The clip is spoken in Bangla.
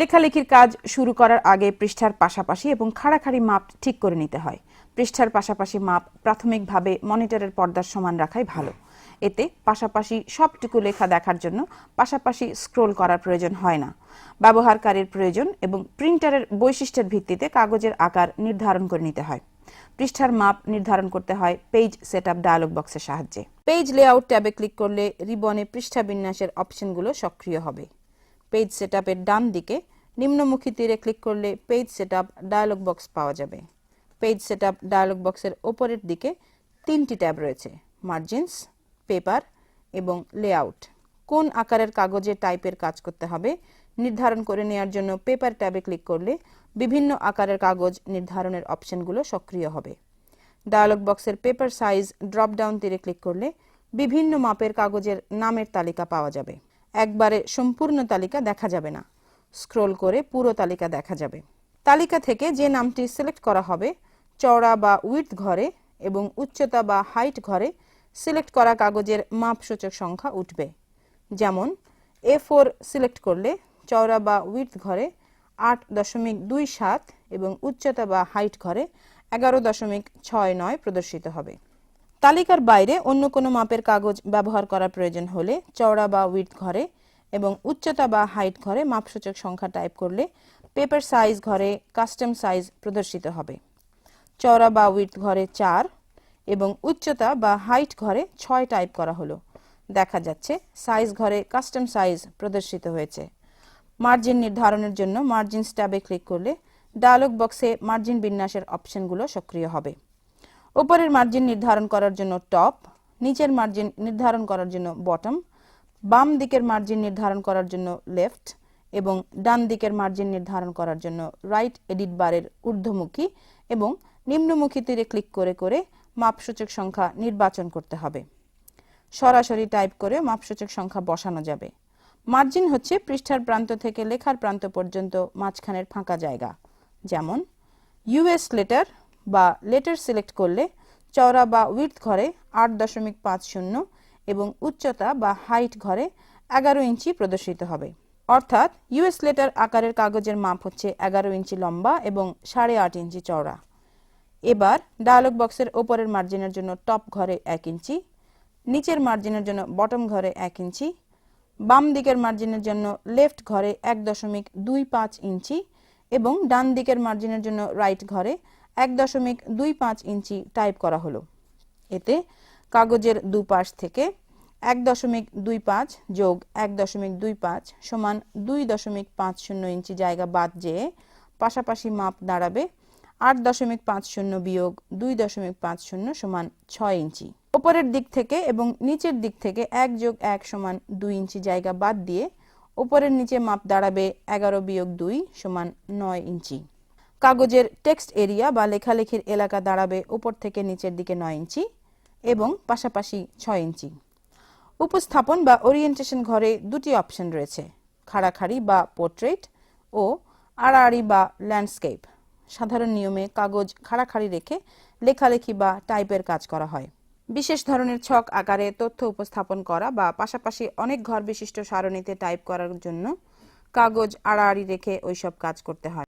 লেখালেখির কাজ শুরু করার আগে পৃষ্ঠার পাশাপাশি এবং খাড়াখাড়ি মাপ ঠিক করে নিতে হয়। পৃষ্ঠার পাশাপাশি মাপ প্রাথমিকভাবে মনিটরের পর্দার সমান রাখাই ভালো। এতে পাশাপাশি সবটুকু লেখা দেখার জন্য পাশাপাশি স্ক্রোল করার প্রয়োজন হয় না। ব্যবহারকারীর প্রয়োজন এবং প্রিন্টারের বৈশিষ্ট্যের ভিত্তিতে কাগজের আকার নির্ধারণ করে নিতে হয়। পৃষ্ঠার মাপ নির্ধারণ করতে হয় পেজ সেট আপ ডায়ালগ বক্সের সাহায্যে। পেজ লেআউট ট্যাবে ক্লিক করলে রিবনে পৃষ্ঠা বিন্যাসের অপশনগুলো সক্রিয় হবে। পেজ সেটআপের ডান দিকে নিম্নমুখী তীরে ক্লিক করলে পেজ সেটআপ ডায়ালগ বক্স পাওয়া যাবে। পেজ সেটআপ ডায়ালগ বক্সের ওপরের দিকে তিনটি ট্যাব রয়েছে মার্জিনস পেপার এবং লেআউট কোন আকারের কাগজে টাইপের কাজ করতে হবে নির্ধারণ করে নেওয়ার জন্য পেপার ট্যাবে ক্লিক করলে বিভিন্ন আকারের কাগজ নির্ধারণের অপশনগুলো সক্রিয় হবে। ডায়ালগ বক্সের পেপার সাইজ ড্রপ ডাউন তীরে ক্লিক করলে বিভিন্ন মাপের কাগজের নামের তালিকা পাওয়া যাবে। একবারে সম্পূর্ণ তালিকা দেখা যাবে না। স্ক্রোল করে পুরো তালিকা দেখা যাবে। তালিকা থেকে যে নামটি সিলেক্ট করা হবে, চওড়া বা উইথ ঘরে এবং উচ্চতা বা হাইট ঘরে সিলেক্ট করা কাগজের মাপসূচক সংখ্যা উঠবে। যেমন এ ফোর সিলেক্ট করলে চওড়া বা উইথ ঘরে আট দশমিক দুই সাত এবং উচ্চতা বা হাইট ঘরে এগারো দশমিক ছয় নয় প্রদর্শিত হবে। তালিকার বাইরে অন্য কোনো মাপের কাগজ ব্যবহার করার প্রয়োজন হলে চওড়া বা উইথ ঘরে এবং উচ্চতা বা হাইট ঘরে মাপসূচক সংখ্যা টাইপ করলে পেপার সাইজ ঘরে কাস্টম সাইজ প্রদর্শিত হবে। চওড়া বা উইথ ঘরে চার এবং উচ্চতা বা হাইট ঘরে ছয় টাইপ করা হলো। দেখা যাচ্ছে সাইজ ঘরে কাস্টম সাইজ প্রদর্শিত হয়েছে। মার্জিন নির্ধারণের জন্য মার্জিন ট্যাবে ক্লিক করলে ডায়ালগ বক্সে মার্জিন বিন্যাসের অপশনগুলো সক্রিয় হবে। উপরের মার্জিন নির্ধারণ করার জন্য টপ নিচের মার্জিন নির্ধারণ করার জন্য বটম বাম দিকের মার্জিন নির্ধারণ করার জন্য লেফট এবং ডান দিকের মার্জিন নির্ধারণ করার জন্য রাইট এডিট বারের ঊর্ধ্বমুখী এবং নিম্নমুখী তীরে ক্লিক করে করে মাপসূচক সংখ্যা নির্বাচন করতে হবে। সরাসরি টাইপ করে মাপসূচক সংখ্যা বসানো যাবে। মার্জিন হচ্ছে পৃষ্ঠার প্রান্ত থেকে লেখার প্রান্ত পর্যন্ত মাঝখানের ফাঁকা জায়গা। যেমন ইউএস লেটার বা লেটার সিলেক্ট করলে চওড়া বা উইথ ঘরে আট দশমিক পাঁচ শূন্য এবং উচ্চতা বা হাইট ঘরে এগারো ইঞ্চি প্রদর্শিত হবে। অর্থাৎ ইউএস লেটার আকারের কাগজের মাপ হচ্ছে এগারো ইঞ্চি লম্বা এবং সাড়ে আট ইঞ্চি চওড়া। এবার ডায়ালগ বক্সের ওপরের মার্জিনের জন্য টপ ঘরে এক ইঞ্চি, নিচের মার্জিনের জন্য বটম ঘরে এক ইঞ্চি, বাম দিকের মার্জিনের জন্য লেফট ঘরে এক দশমিক দুই পাঁচ ইঞ্চি এবং ডান দিকের মার্জিনের জন্য রাইট ঘরে এক দশমিক দুই পাঁচ ইঞ্চি টাইপ করা হলো। এতে কাগজের দুপাশ থেকে এক দশমিক দুই পাঁচ যোগ এক দশমিক দুই পাঁচ সমান দুই দশমিক পাঁচ শূন্য ইঞ্চি জায়গা বাদ যেয়ে পাশাপাশি মাপ দাঁড়াবে আট দশমিক পাঁচ শূন্য বিয়োগ দুই দশমিক পাঁচ শূন্য সমান ছয় ইঞ্চি। ওপরের দিক থেকে এবং নিচের দিক থেকে এক যোগ এক সমান দুই ইঞ্চি জায়গা বাদ দিয়ে ওপরের নিচে মাপ দাঁড়াবে এগারো বিয়োগ দুই সমান নয় ইঞ্চি। কাগজের টেক্সট এরিয়া বা লেখালেখির এলাকা দাঁড়াবে উপর থেকে নিচের দিকে নয় ইঞ্চি এবং পাশাপাশি ছয় ইঞ্চি। উপস্থাপন বা ওরিয়েন্টেশন ঘরে দুটি অপশন রয়েছে, খাড়াখাড়ি বা পোর্ট্রেট ও আড়াআড়ি বা ল্যান্ডস্কেপ সাধারণ নিয়মে কাগজ খাড়াখাড়ি রেখে লেখালেখি বা টাইপের কাজ করা হয়। বিশেষ ধরনের ছক আকারে তথ্য উপস্থাপন করা বা পাশাপাশি অনেক ঘর বিশিষ্ট সারণীতে টাইপ করার জন্য কাগজ আড়াআড়ি রেখে ওইসব কাজ করতে হয়।